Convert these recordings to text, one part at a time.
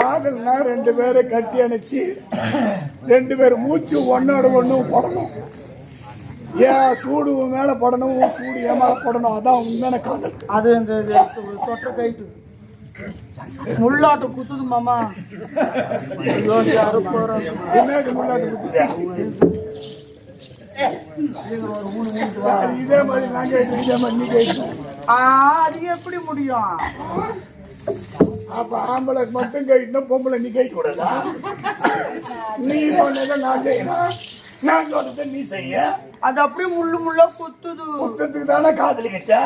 காதல்னா ரெண்டு பேரை கட்டி அணைச்சு ரெண்டு பேர் மூச்சு ஒன்னோட ஒண்ணு படணும். ஏன் சூடு உன் மேல படணும் உன் சூடு என் மேல படணும்? அதான் உண்மையான காதல். அது இந்த தொற்ற கைட்டு. முள்ளாட்டு குத்துது மாமா. முன்னாடி குத்துதே? இதே மாதிரி நாங்க இதே மாதிரி நீ கேட்கணும் அது எப்படி முடியும்? அப்ப ஆம்பளை மட்டும் கேட்கணும் பொம்பளை நீ கேட்க கூடாதா நீ சொன்னதை நான் செய்யணும் நான் சொன்னதை நீ செய்ய? அது அப்படியே முள்ளு முள்ளா குத்துது. குத்தத்துக்கு தானே காதலிக்கிச்சா?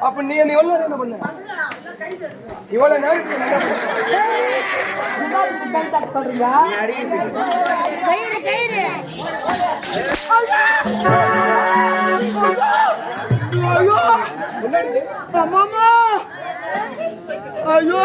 அப்ப நீ நீ இவ்வளவு என்ன பண்ண? இவ்வளவு நேரத்துக்கு என்ன பண்ண? சொல்றீங்க கயிறு கயிறு ஐயோ மாமா ஐயோ!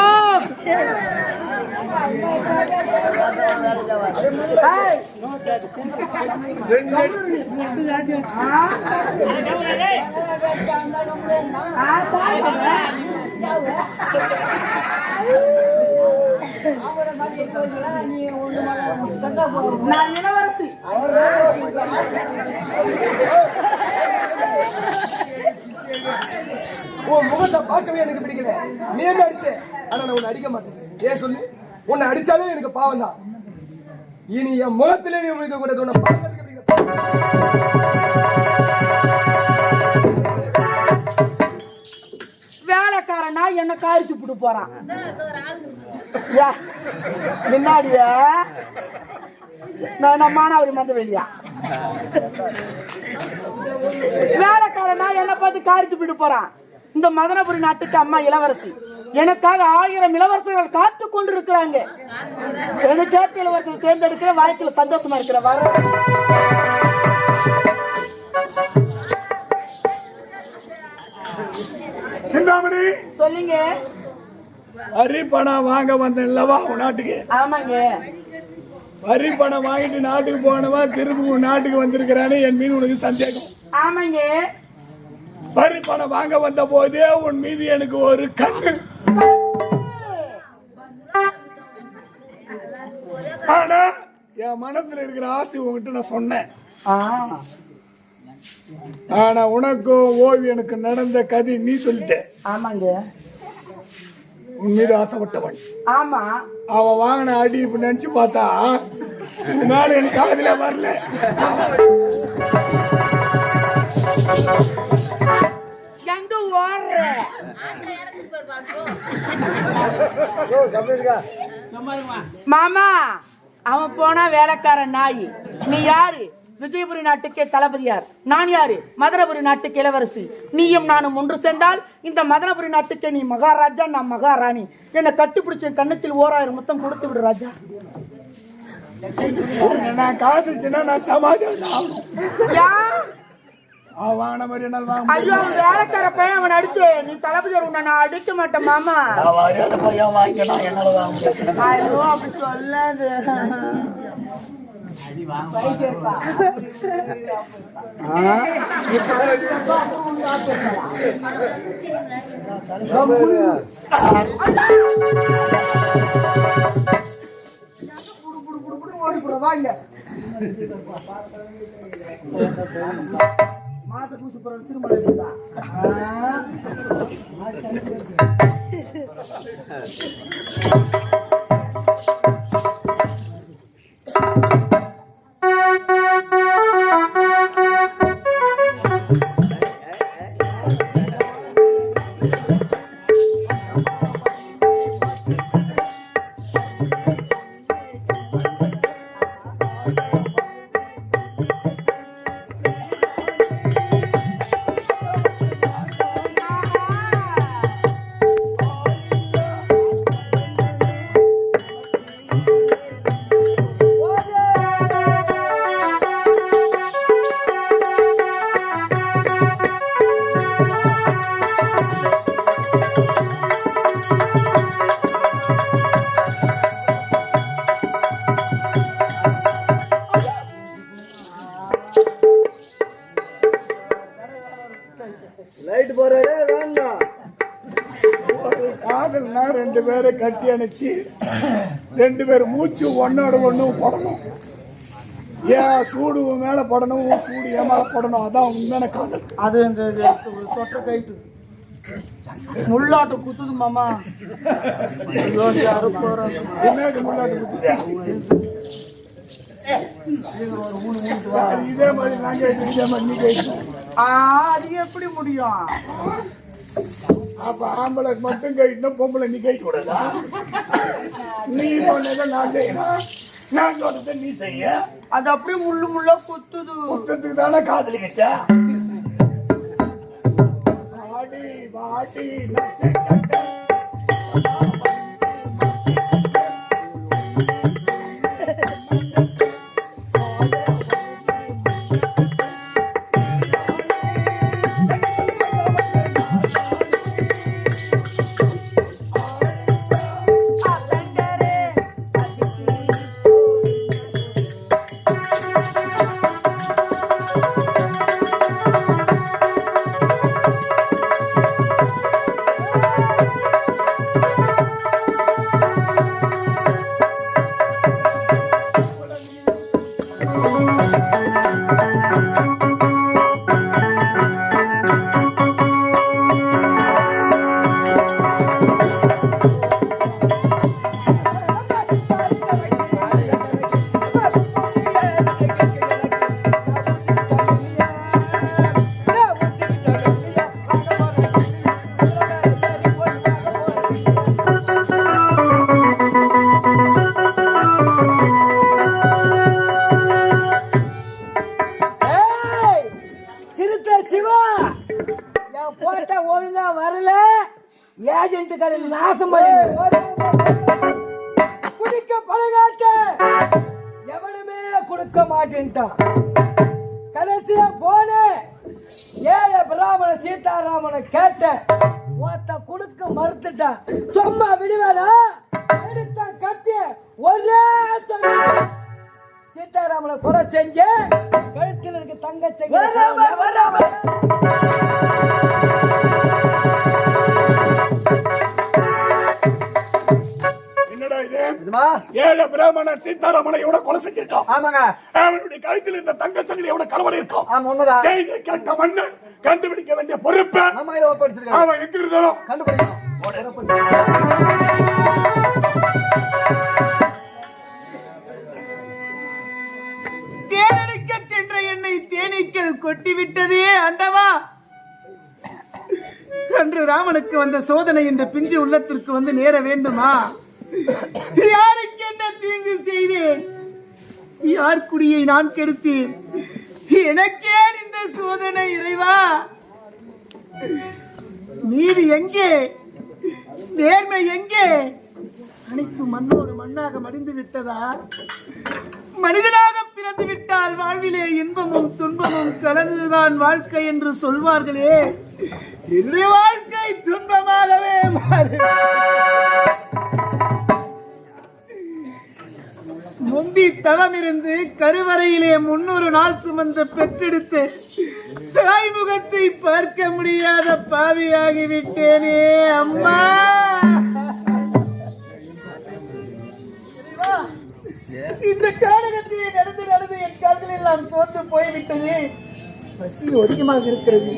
நான் இளவரசி உன் முகத்தை பார்க்கவே எனக்கு பிடிக்கல. நீ என்ன அடிச்ச? ஆனா நான் உன்னை அடிக்க மாட்டேன். ஏன் சொல்லு? உன்னை அடிச்சாலே எனக்கு பாவம் தான் இனி என் முகத்திலே நீ முடிக்க கூடாது உன்னை வேலைக்காரனா என்ன காய்ச்சி போட்டு போறான்? யா, நான் நம்ம மானாவரி மந்த வெளியா வேலைக்காரனா என்ன பார்த்து காரித்து போட்டு போறான். இந்த மதனபுரி நாட்டுக்கு அம்மா இளவரசி. எனக்காக ஆயிரம் இளவரசர்கள் காத்து கொண்டு இருக்கிறாங்க எனக்கு ஏற்ற இளவரசர் தேர்ந்தெடுக்கிற வாழ்க்கையில சந்தோஷமா இருக்கிற வர. சொல்லுங்க. வரி பணம் வாங்க வந்தேன்லவா உன் நாட்டுக்கு? ஆமாங்க. வரி பணம் வாங்கிட்டு நாட்டுக்கு போனவா திரும்ப உன் நாட்டுக்கு வந்திருக்கிறானே என் மீது உனக்கு சந்தேகம். ஆமாங்க. வரி பணம் வாங்க வந்த போதே உன் மீது எனக்கு ஒரு கண்ணு ஆனா என் மனசுல இருக்கிற ஆசை உங்ககிட்ட நான் சொன்னேன். ஆனா உனக்கும் ஓவியனுக்கு நடந்த கதை நீ சொல்லிட்ட. ஆமாங்க. உன் மீது ஆசைப்பட்டவன். ஆமா. அவன் வாங்கின அடி இப்ப நினைச்சு பார்த்தா மேல எனக்கு காதுல வரல. எங்க ஓடுற? மாமா. அவன் போனா வேலைக்காரன் நாய். நீ யாரு? விஜயபுரி நாட்டுக்கே தளபதியார் நான் யாரு? மதனபுரி நாட்டுக்கு இளவரசி. நீயும் நானும் ஒன்று சேர்ந்தால் இந்த மதனபுரி நாட்டுக்கே நீ மகாராஜா நான் மகாராணி. என்னை கட்டுப்பிடிச்ச கண்ணத்தில் ஓராயிரம் முத்தம் கொடுத்து விடு ராஜா. நான் காதலிச்சுன்னா நான் சமாதானம் வாங்கின மாதிரி என்னால் வாங்க. ஐயோ அவன் வேலைக்கார பையன் அவன் அடிச்சு. நீ தளபதியார் உன்னை நான் அடிக்க மாட்டேன் மாமா. நான் வராத பையன் வாங்கிக்கலாம் என்னால வாங்க முடியாது. ஐயோ அப்படி சொல்லாது. மாட்டை பூசி போற திருமலை லைட் போறாடே வேண்டாம் ஒரு காதல்னா ரெண்டு பேரை கட்டி அணைச்சி ரெண்டு பேர் மூச்சு ஒன்னோட ஒண்ணு படணும். ஏன் சூடு உன் மேல படணும் உன் சூடு என் மேல படணும்? அதான் உண்மையான காதல். அது இந்த சொட்ட கைட்டு. முள்ளாட்டு குத்துது மாமா? இதே மாதிரி நாங்க இதே மாதிரி நீ கேட்கணும் அது எப்படி முடியும்? அப்ப ஆம்பளை மட்டும் கைட்டணும் பொம்பளை நீ கைட்டு விடாதா நீ சொன்னதை நான் செய்யணும் நான் சொன்னதை நீ செய்ய. அது அப்படியே முள்ளு முள்ளா குத்துது. குற்றத்துக்கு தானே காதலி கச்சா வாடி வாடி நாசம் குடிக்க பழகாட்ட எவனுமே கொடுக்க மாட்டேன்ட்டான் கடைசியா போனேன். ஏழை பிராமண சீதாராமனை கேட்டேன். ஒருத்த கொடுக்க மறுத்துட்டான் சும்மா விடுவேனா எடுத்த கத்திய ஒரே. சீதாராமனை கொலை செஞ்ச கழுத்தில் இருக்க தங்க என்னடா இது ஏழை பிராமணன் சீதாராமனை எவ்வளோ கொலை செஞ்சிருக்கான். ஆமாங்க. அவனுடைய கழுத்தில் இந்த தங்க சங்கிலி எவ்வளவு கலவரம் இருக்கும் ஆமா உண்மைதான். செய்தி கேட்ட மன்னன் கண்டுபிடிக்க வேண்டிய பொறுப்பு நம்ம இதை ஒப்படைச்சிருக்காங்க அவன் எங்க இருந்தாலும் கண்டுபிடிக்கணும். தேனடிக்க சென்ற என்னை தேனீக்கள் கொட்டிவிட்டதே ஆண்டவா அன்று ராமனுக்கு வந்த சோதனை இந்த பிஞ்சு உள்ளத்திற்கு வந்து நேர வேண்டுமா? யாருக்கு என்ன தீங்கு செய்தேன் யார் குடியை நான் கெடுத்தேன்? எனக்கேன் இந்த சோதனை இறைவா. நீதி எங்கே? நேர்மை எங்கே? அனைத்து மண்ணோடு மண்ணாக மடிந்து விட்டதா? மனிதனாக பிறந்து விட்டால் வாழ்விலே இன்பமும் துன்பமும் கலந்துதான் வாழ்க்கை என்று சொல்வார்களே. என்னுடைய வாழ்க்கை துன்பமாகவே மாறு முந்தி தவம் இருந்து கருவறையிலே முன்னூறு நாள் சுமந்து பெற்றெடுத்து தாய் முகத்தை பார்க்க முடியாத பாவியாகிவிட்டேனே அம்மா. இந்த காலகத்திலே நடந்து நடந்து என் கால்கள் எல்லாம் சோர்ந்து போய்விட்டது. பசி அதிகமாக இருக்கிறது.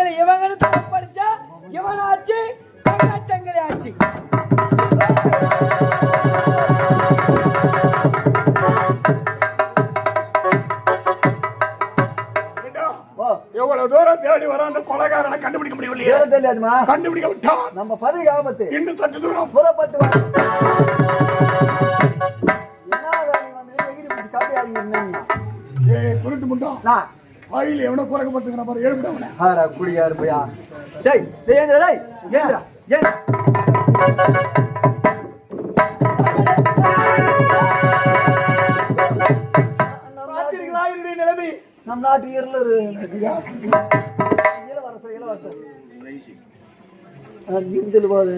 தங்கச்சங்களை இவங்களுக்கு படிச்சா இவனாச்சு தங்கச்சங்களை ஆச்சு. எவ்வளவு தூரம் தேடி வரான்னு கொலைகாரனை கண்டுபிடிக்க முடியலையே வேற தெரியாதுமா? கண்டுபிடிக்க விட்டான். நம்ம பதவிக்கு ஆபத்து. இன்னும் சற்று தூரம். புறப்பட்டு வாயில் எவனோ குறைக்கப்பட்டிருக்கான பாரு எழுப்பிட்டவன ஆடா குடியாரு போயா? டேய் டேய் ஏந்திரா டேய் ஏந்திரா ஏந்திரா. நம் நாட்டு இருளரு இளவரசர் இளவரசர் இந்தில் போது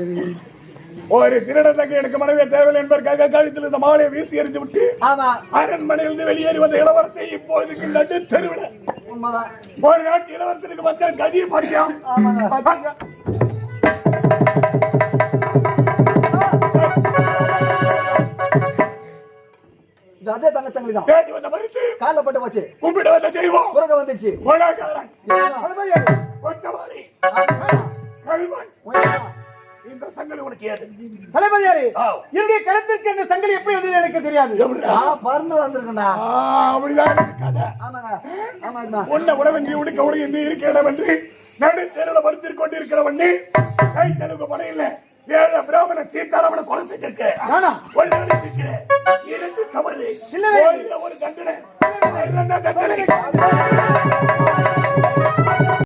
ஒரு திருடன் தங்கை எனக்கு மனைவி தேவையில்லை என்பதற்காக கழுத்தில் இந்த மாலையை வீசி எறிந்து விட்டு ஆமா. அரண்மனையிலிருந்து வெளியேறி வந்த இளவரசை இப்போதைக்கு நடு தெருவிட ஒரு நாட்டு இளவரசனுக்கு வந்த கதியை இது அதே தங்கச்சங்கிலி தான். தேடி வந்த மறுத்து காலில் பட்டு போச்சு. கும்பிட வந்த தெய்வம் உறக்க வந்துச்சு. தளபதியாரே ஆ. என்னுடைய கருத்திற்கு அந்த சங்கிலி எப்படி வந்தது எனக்கு தெரியாது. பறந்து வந்திருக்கேன்டா ஆ, அப்படிதான் கதை. உன்ன உணவன்றி உடுக்க உடைய நீ இருக்க இடவன்றி நடு தெருவில் படுத்திக் கொண்டிருக்கிறவன் நீ. கை செலவு பணம் இல்ல. ஏழை பிராமண சீதாராமனை கொலை செஞ்சிருக்கிறேன். இரண்டு தவறு. இல்லவே. ஒரு தண்டனை. தண்டனை.